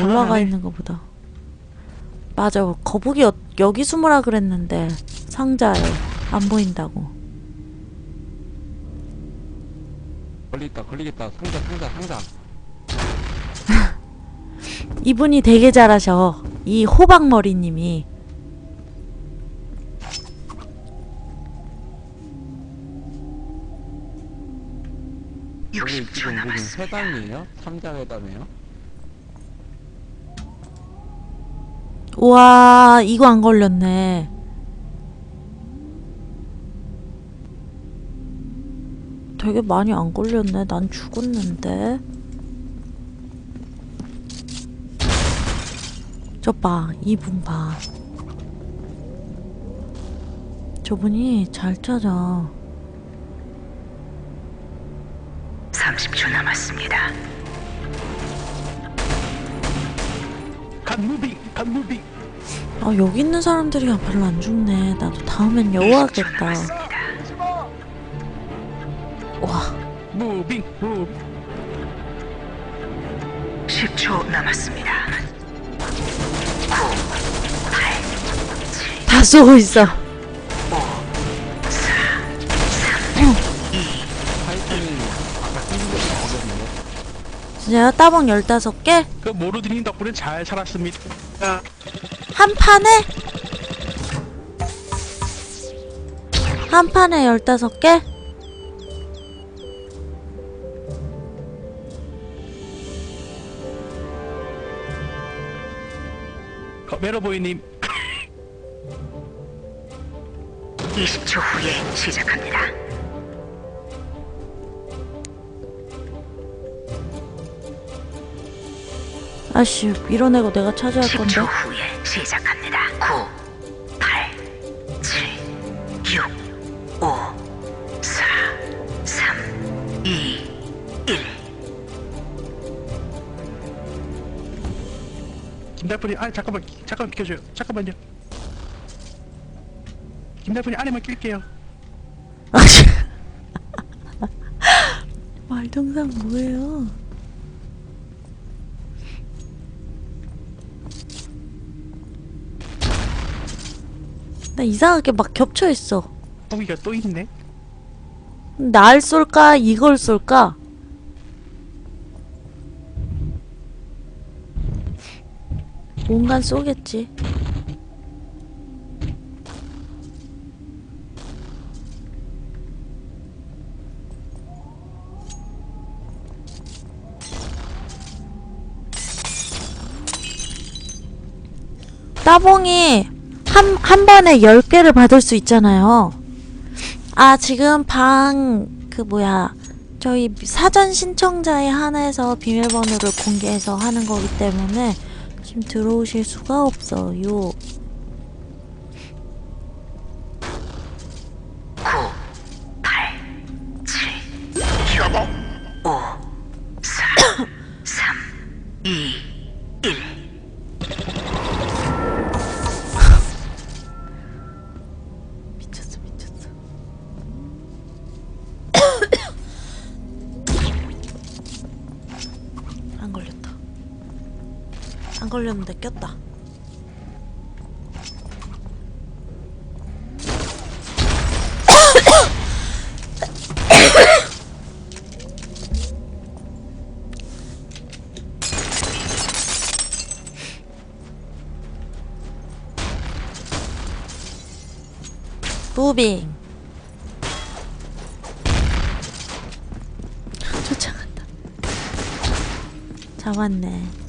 올라가. 있는 거보다. 맞아. 거북이 어, 여기 숨으라 그랬는데 상자에 안 보인다고. 걸리겠다 걸리겠다 상자 상자 상자 이분이 되게 잘하셔. 이 호박머리님이. 여기 지금 무슨 회담이에요? 삼자 회담이에요? 와, 이거 안 걸렸네. 되게 많이 안 걸렸네. 난 죽었는데. 저 봐, 이분 봐. 저분이 잘 찾아. 30초 남았습니다. 갓 무빙 갓 무빙 아, 여기 있는 사람들이 별로 안 죽네. 나도 다음엔 여우 하겠다. 와, 무빙 무빙 10초 남았습니다. 9, 8, 다 쏘고 있어. 5, 4, 3, 2, 타이탄이 아까 생긴 거 걸렸는데 진짜요? 따봉 15개? 그 모르드님 덕분에 잘 살았습니다 아, 한 판에? 한 판에 15개? 거- 메로보이님 20초 후에 시작합니다. 아씨, 밀어내고 내가 차지할 건데. 10초 후에 시작합니다. 9, 8, 7, 6, 5, 4, 3, 2, 1. 김달분이 아 잠깐만 잠깐만 비켜줘요 잠깐만요 김달분이 안에만 낄게요 아씨. 말동상 뭐예요? 나 이상하게 막 겹쳐 있어. 똥이가 또 있네 날 쏠까? 이걸 쏠까? 뭔가 쏘겠지. 따봉이 한, 한 번에 10개를 받을 수 있잖아요. 아, 지금 방, 그 뭐야, 저희 사전 신청자에 한해서 비밀번호를 공개해서 하는 거기 때문에 지금 들어오실 수가 없어요. 9, 8, 7, 6, 5, 4, 3, 2, 걸렸는데 꼈다. 무빙. 쫓아간다. 잡았네.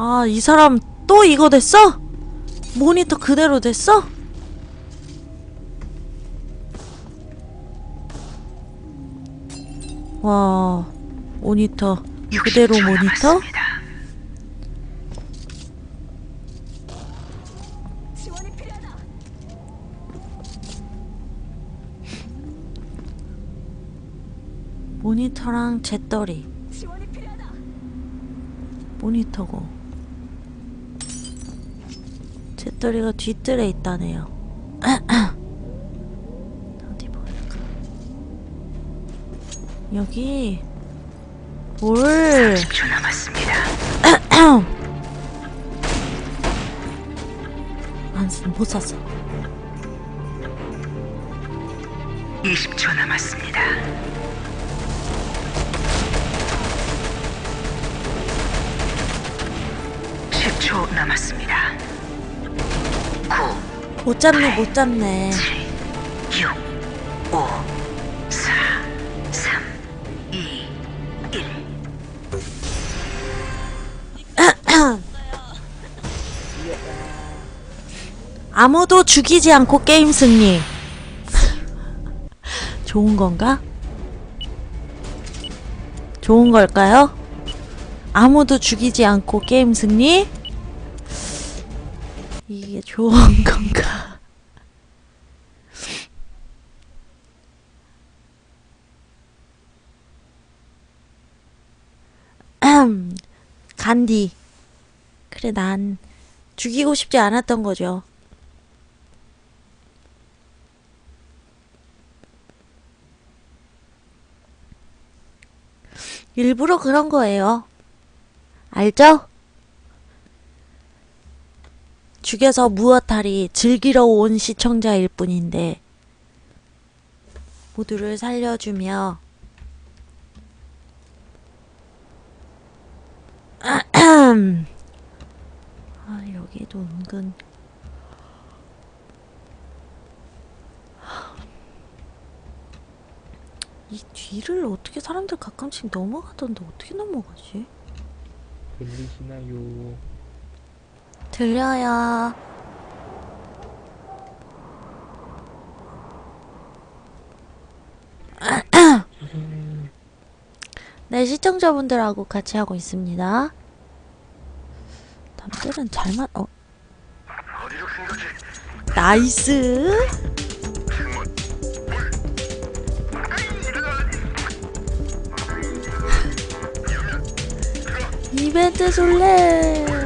아, 이 사람 또 이거 됐어? 모니터 그대로 됐어? 와, 모니터 그대로 60초 모니터? 모니터랑 잿더리 모니터고 잿더리가 뒷뜰에 있다네요 어디 보일까 여기 뭘 10초 남았습니다. 안, 쓰- 못 샀어 20초 남았습니다. 남았습니다. 9, 못 잡네 못 잡네 7, 6, 5, 4, 3, 2, 1. 아무도 죽이지 않고 게임 승리 좋은 건가? 좋은 걸까요? 아무도 죽이지 않고 게임 승리? 좋은 건가? 음, 간디. 그래, 난 죽이고 싶지 않았던 거죠. 일부러 그런 거예요. 알죠? 죽여서 무엇하리 즐기러 온 시청자일 뿐인데 모두를 살려주며 아 여기도 은근 이 뒤를 어떻게 사람들 가끔씩 넘어가던데 어떻게 넘어가지? 들리시나요? 들려요. 네, 시청자분들하고 같이 하고 있습니다. 남들은 잘만, 어. 나이스! 이벤트 술래!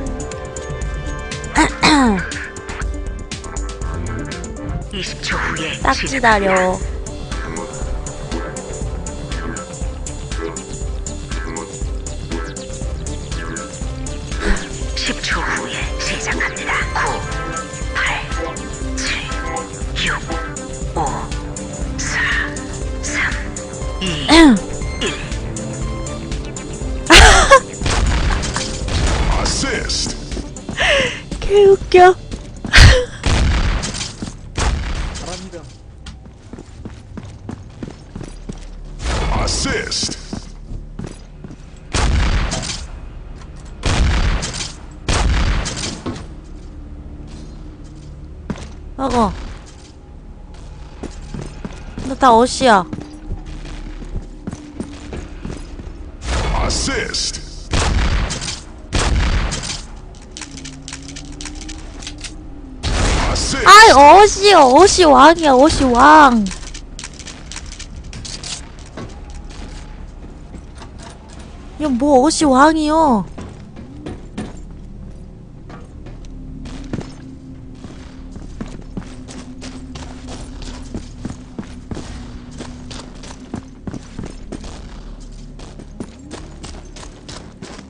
20초 후에 딱 시작합니다. 기다려. 십초 후에 시작합니다. 9, 개 웃겨. 바랍니다. Assist. 먹어. 너다 어시야. 어시, 어시 왕이야, 어시 왕. 이거 뭐 어시 왕이요?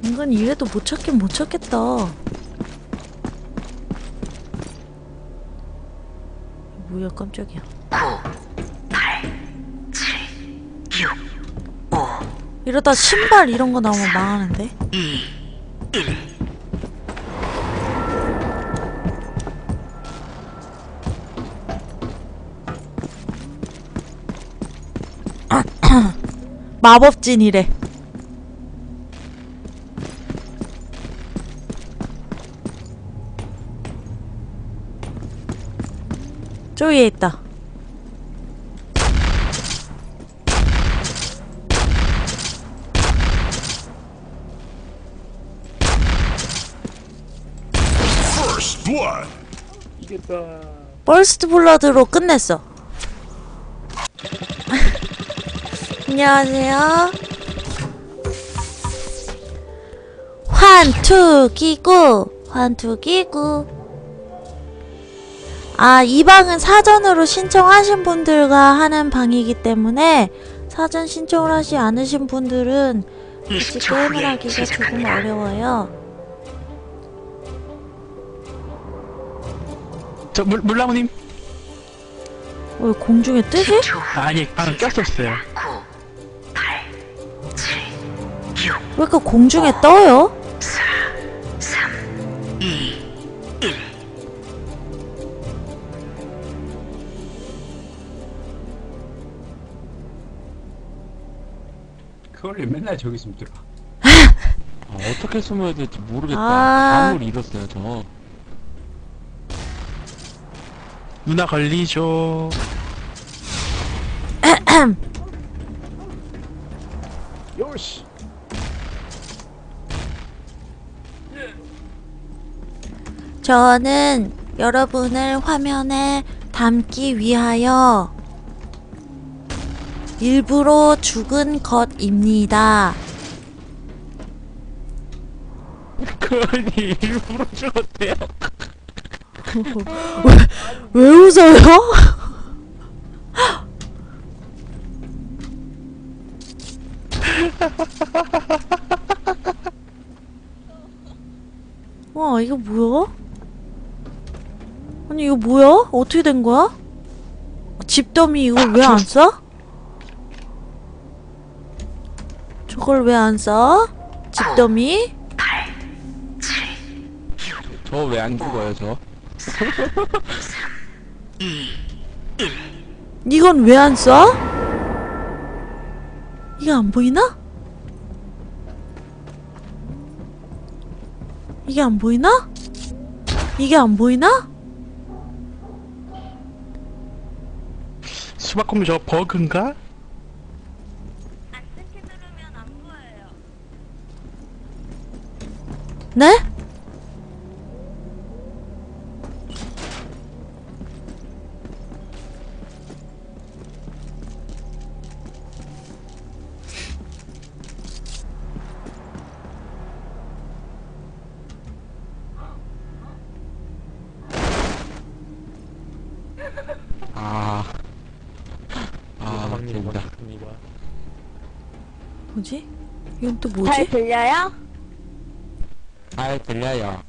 이건 이래도 못 찾긴 못 찾겠다. 뭐야 깜짝이야. 9, 8, 7, 6, 5, 이러다 신발 이런 거 나오면 망하는데? 2, 1. 마법진이래 저 위에 있다. First blood. 이겼다. 벌스트 블러드로 끝냈어. 안녕하세요. 환투 기구. 환투 기구 아, 이 방은 사전으로 신청하신 분들과 하는 방이기 때문에 사전 신청을 하지 않으신 분들은 20초 게임을 하기가 조금 시작합니다. 어려워요. 저 물, 물나무님 어, 왜 공중에 뜨지? 10초 후에 아, 아니 방금 꼈었어요 9, 8, 7, 6, 왜 이렇게 공중에 떠요? 맨날 저기 숨더라. 아, 어떻게 숨어야 될지 모르겠다. 아. 감을 잃었어요, 저. 누나 걸리죠 요시. 저는 여러분을 화면에 담기 위하여 일부러 죽은 것입니다. 그걸 일부러 죽었대요. 왜 웃어요? 와 이거 뭐야? 아니 이거 뭐야? 어떻게 된 거야? 집더미 이걸 왜안 써? 저걸 왜 안 써? 집더미? 8, 7, 저왜 안 죽어요, 저? 2, 이건 왜 안 써? 이게 안 보이나? 이게 안 보이나? 이게 안 보이나? 수박곰 저 버그인가? 네? 아. 아. 뭐지? 이건 또잘 뭐지? 들려요? 잘 들려요.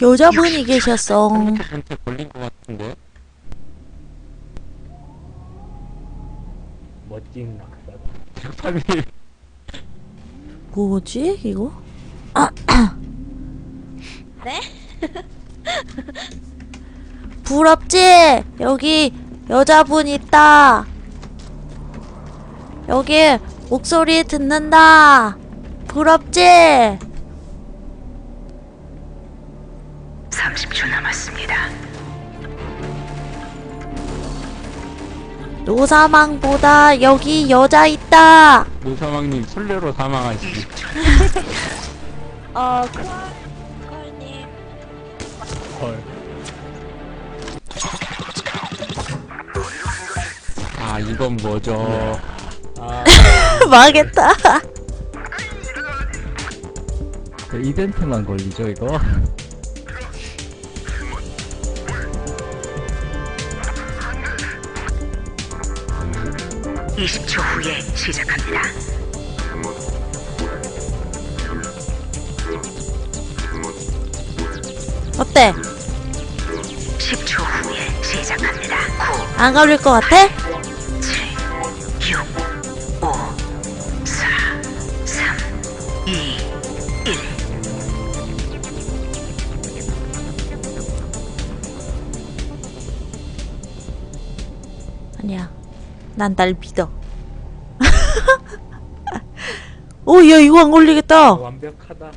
여자분이 계셨어. 컴퓨터한테 걸린 것 같은데? 멋진 낙사. 대파님. 뭐지 이거? 네? 부럽지? 여기 여자분 있다. 여기 목소리 듣는다. 부럽지? 30초 남았습니다. 노사망보다 여기 여자 있다. 노사망님 술래로 사망하시지. 어. 헐. 아, 이건 뭐죠? 아, 망했다. 이벤트만 걸리죠, 이거? 이십 초 후에 시작합니다. 어때? 10초 후에 시작합니다. 9, 안 걸릴 것 같아? 난 날 믿어. 오, 야, 이거 안 걸리겠다. 완벽하다.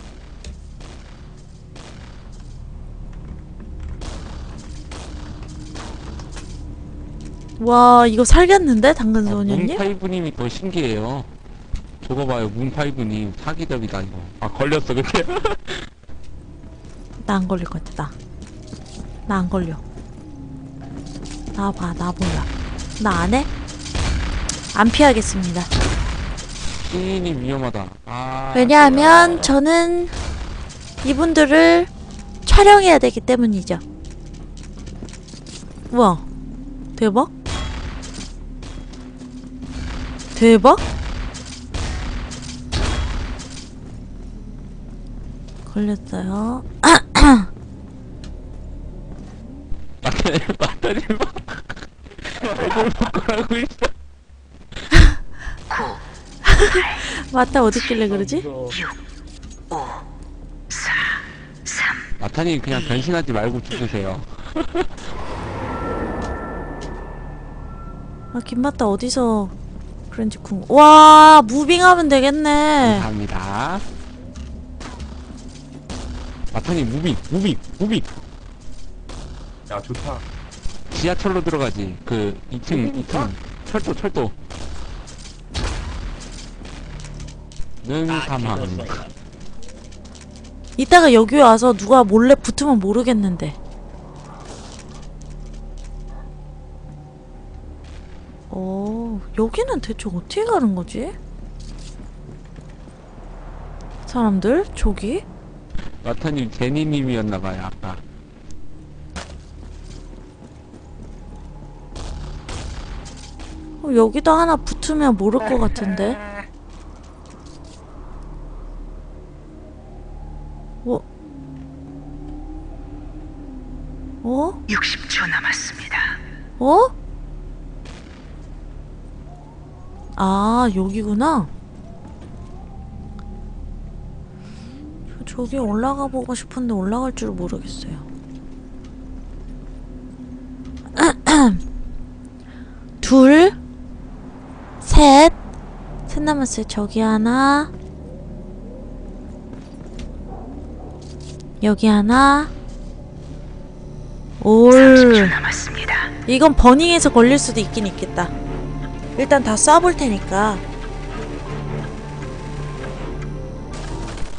와, 이거 살겠는데? 당근 아, 소년님? 문파이브님이 더 신기해요. 저거 봐요, 문파이브님 사기접이다 이거. 아 걸렸어 근데. 나안 걸릴 것 같아, 나. 나 안 걸려. 나 봐, 나 몰라. 나 안 해? 안 피하겠습니다. 신인이 위험하다. 아. 왜냐하면 저는 이분들을 촬영해야 되기 때문이죠. 우와, 대박. 대박? 걸렸어요. 맞다니, 애들 먹고 있어. 맞다 어딨길래 그러지? 6, 5, 4, 3, 마타님 그냥 변신하지 말고 죽으세요. 아 김맞다 어디서 그런지 궁. 와 무빙하면 되겠네. 감사합니다. 마타님 무빙, 무빙, 무빙. 야 좋다 지하철로 들어가지. 그 2층, 2층 철도, 철도. 는 사망. 이따가 여기 와서 누가 몰래 붙으면 모르겠는데. 어, 여기는 대체 어떻게 가는 거지? 사람들? 저기? 마타님 제니님이었나봐요 아까. 어, 여기도 하나 붙으면 모를 것 같은데. 어? 아, 여기구나. 저, 저기 올라가 보고 싶은데 올라갈 줄 모르겠어요. 둘, 셋, 셋 남았어요. 저기 하나, 여기 하나, 올. 30초 남았습니다. 이건 버닝에서 걸릴 수도 있긴 있겠다. 일단 다 쏴볼 테니까.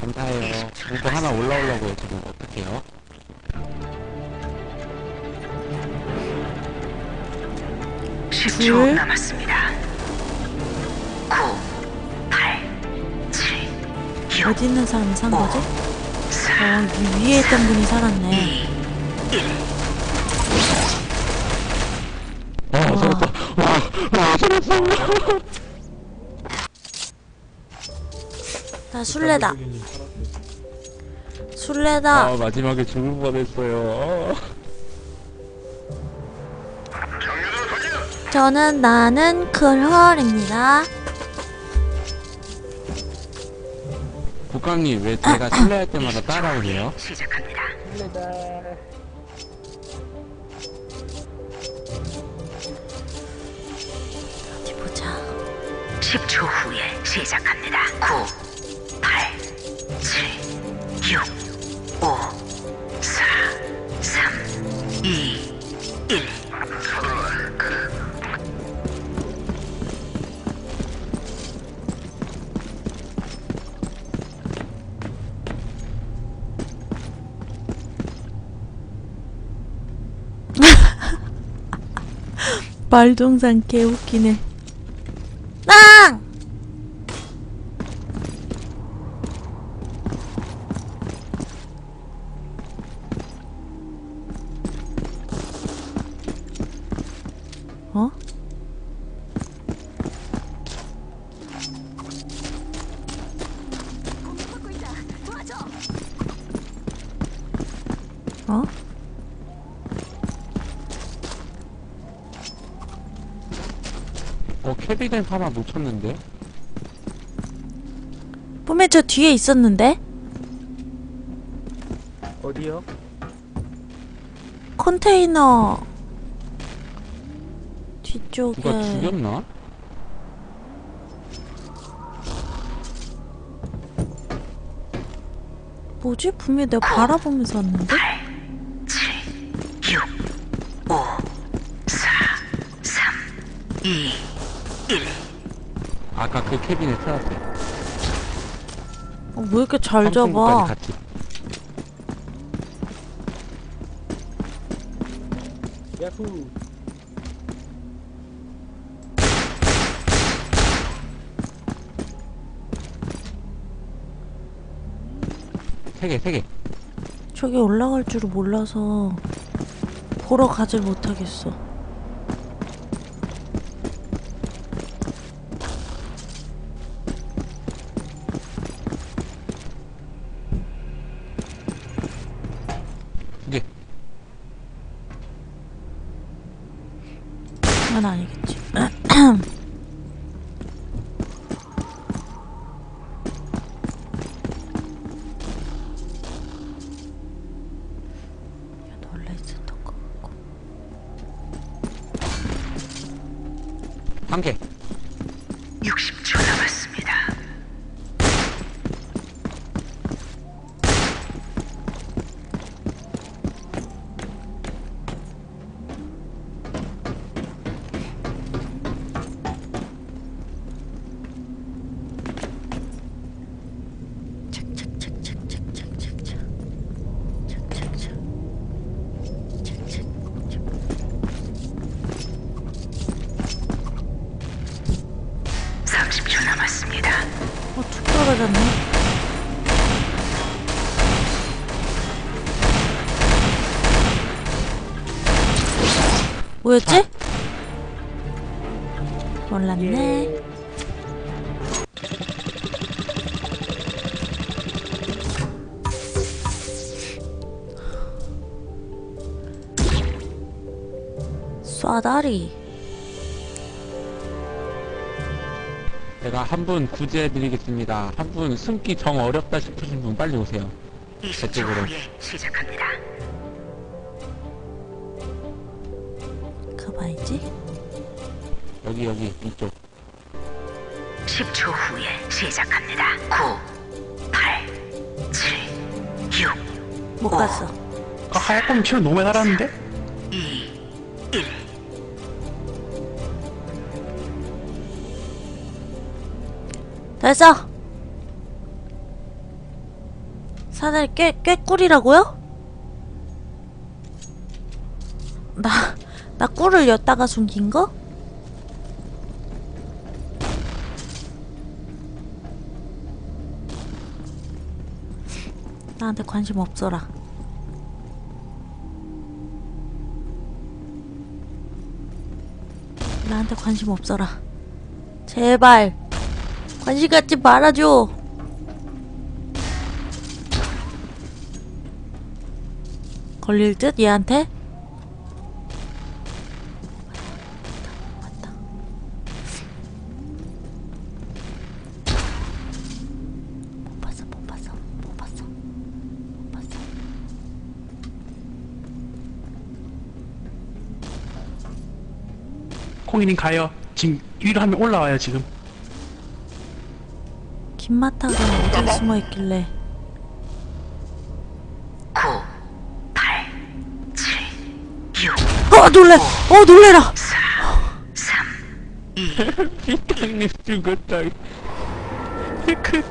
감사해요. 누구 하나 올라오려고요 지금 어떡해요? 십 둘. 10초 남았습니다. 9, 8, 7, 6, 어디 있는 사람이 산 거지? 4, 어, 위, 위에 있던 분이 살았네. 2, 1. 와, 살았다. 와, 와, 살았어. 나 술래다. 술래다. 아, 마지막에 죽을 뻔했어요. 저는 나는 클헐입니다. 국감님, 왜 제가 실례할 때마다 따라오세요? 시작합니다. 시작합니다. 9, 8, 7, 6, 5, 4, 3, 2, 1. 말동산 개 웃기네. 캐비넷 하나 놓쳤는데? 분명 저 뒤에 있었는데? 어디요? 컨테이너 뒤쪽에 누가 죽였나? 뭐지? 분명히 내가 바라보면서 왔는데? 7, 6, 5, 4, 3, 2, 1. 아까 그 캐비넷 찾았어요. 어, 왜 이렇게 잘 삼성구까지 잡아? 같이. 야후 세 개, 세 개. 저기 올라갈 줄을 몰라서 보러 가질 못하겠어. 해야겠지. 함께. 뭐였지? 몰랐네. 쏴다리. 제가 한 분 구제해드리겠습니다. 한 분 숨기 정 어렵다 싶으신 분 빨리 오세요. 20초 저쪽으로. 시작합니다. 여기 여기 이쪽. 10초 후에 시작합니다. 9, 8, 7, 6, 못 갔어. 그 하얗고 피로 너무 많이 달았는데? 2, 1. 됐어. 사다리 꽤, 꾀꿀이라고요? 나, 나 꿀을 엿다가 숨긴 거? 나한테 관심 없어라. 나한테 관심 없어라. 제발. 관심 갖지 말아줘. 걸릴 듯 얘한테? 맞다. 못 봤어, 못 봤어, 못 봤어, 못 봤어. 콩이님 가요. 지금 위로 한명 올라와요 지금. 김마타가 어디에 숨어 있길래? 9, 8, 7, 6, 어 놀래! 어 놀래라! 3, 2, 피탕님 죽었다. 그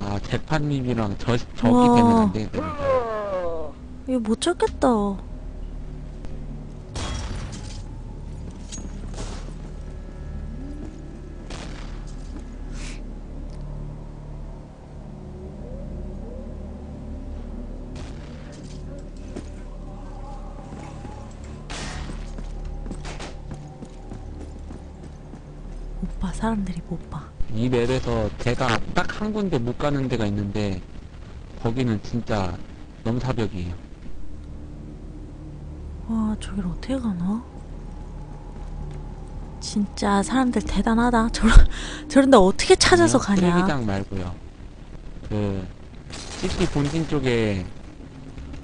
아 재판님이랑 저 저기 우와. 되면 안 되겠다. 이거 못 찾겠다. 못 봐, 사람들이 못 봐. 이 맵에서 제가 딱 한 군데 못 가는 데가 있는데 거기는 진짜 너무 사벽이에요. 와, 저길 어떻게 가나? 진짜 사람들 대단하다. 저런, 저런데 어떻게 찾아서 가냐? 쓰레기장 말고요. 그 시티 본진 쪽에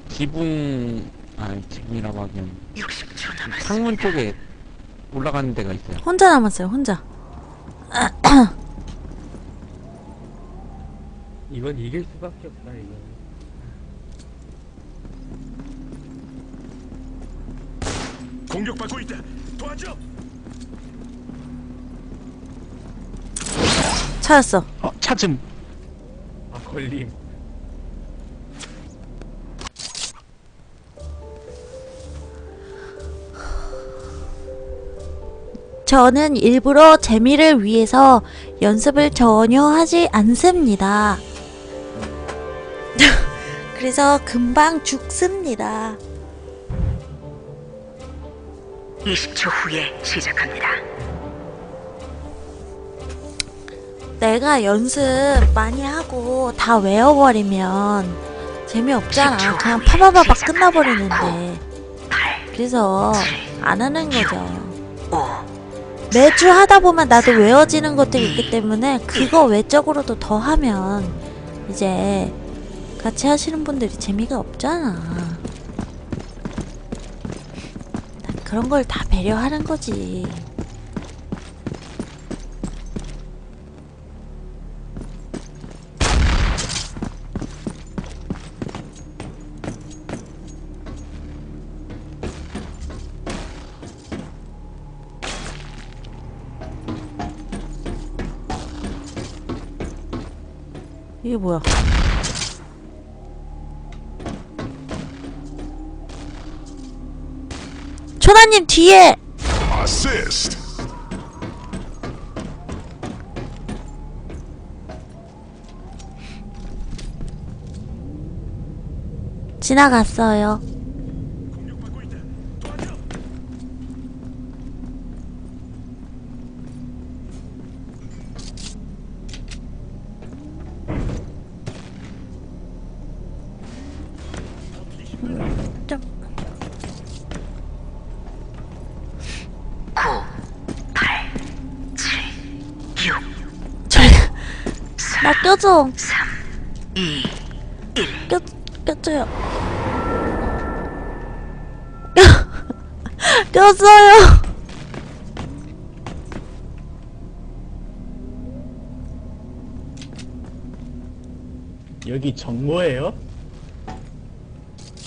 지붕 아 지붕이라고 하기엔 60초 남았습니다. 창문 쪽에 올라가는 데가 있어요. 혼자 남았어요, 혼자. 이건 이길 수밖에 없다 이거. 공격받고 있다. 도와줘. 찾았어. 어 찾음. 아 걸림. 저는 일부러 재미를 위해서 연습을 전혀 하지 않습니다. 그래서 금방 죽습니다. 20초 후에 시작합니다. 내가 연습 많이 하고 다 외워버리면 재미없잖아. 그냥 파바바박 끝나버리는데. 8, 그래서 안 하는 거죠. 5, 매주 하다 보면 나도 외워지는 것들이 있기 때문에 그거 외적으로도 더 하면 이제 같이 하시는 분들이 재미가 없잖아. 난 그런 걸 다 배려하는 거지. 이게 뭐야? 초나님 뒤에 Assist. 지나갔어요. 껴줘 3, 2, 껴 껴줘요 꼈어요 여기 정모예요?